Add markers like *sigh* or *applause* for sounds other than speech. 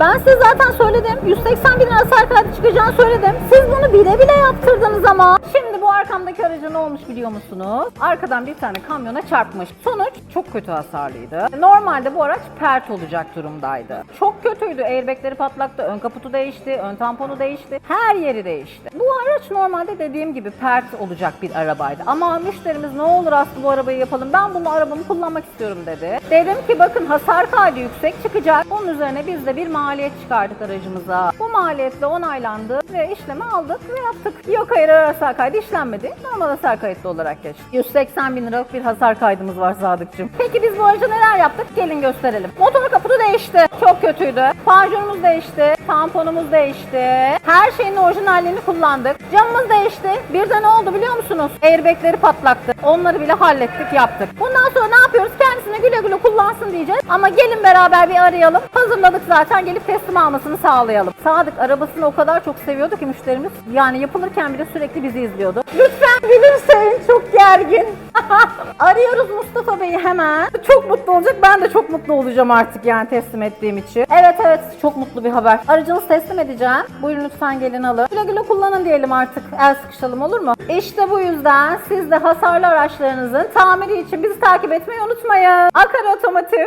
Ben size zaten söyledim. 180 bin lira hasar kaydı çıkacağını söyledim. Siz bunu bile bile yaptırdınız ama. Şimdi bu arkamdaki aracı ne olmuş biliyor musunuz? Arkadan bir tane kamyona çarpmış. Sonuç çok kötü hasarlıydı. Normalde bu araç pert olacak durumdaydı. Çok kötüydü. Airbagleri patlaktı. Ön kaputu değişti. Ön tamponu değişti. Her yeri değişti. Bu araç normalde dediğim gibi pert olacak bir arabaydı. Ama müşterimiz ne olur Aslı bu arabayı yapalım. Ben bunu arabamı kullanmak istiyorum dedi. Dedim ki bakın hasar kaydı yüksek çıkacak. Onun üzerine biz de bir maliyet çıkardık aracımıza. Bu maliyetle onaylandı ve işlemi aldık ve yaptık. Yok hayır hasar kaydı işlenmedi. Normal hasar kayıtlı olarak geçti. 180 bin liralık bir hasar kaydımız var Sadıkçım. Peki biz bu araca neler yaptık? Gelin gösterelim. Motor kaputu değişti. Çok kötüydü. Panjurumuz değişti. Tamponumuz değişti. Her şeyin orijinalliğini kullandık. Camımız değişti. Bir de ne oldu biliyor musunuz? Airbagleri patlaktı. Onları bile hallettik yaptık. Bundan sonra ne yapıyoruz? Kendisine güle güle kullansın diyeceğiz. Ama gelin beraber bir arayalım. Hazırladık zaten gelip teslim almasını sağlayalım. Sadık arabasını o kadar çok seviyordu ki müşterimiz. Yani yapılırken bile sürekli bizi izliyordu. Lütfen gülümseyin çok gergin. *laughs* Arıyoruz Mustafa Bey'i hemen. Çok mutlu olacak. Ben de çok mutlu olacağım artık yani teslim ettiğim için. Evet evet çok mutlu bir haber. Aracınızı teslim edeceğim. Buyurun lütfen gelin alın. Güle güle kullanın diyelim artık. El sıkışalım olur mu? İşte bu yüzden siz de hasarlı araçlarınızın tamiri için bizi takip etmeyi unutmayın. Akar Otomotiv.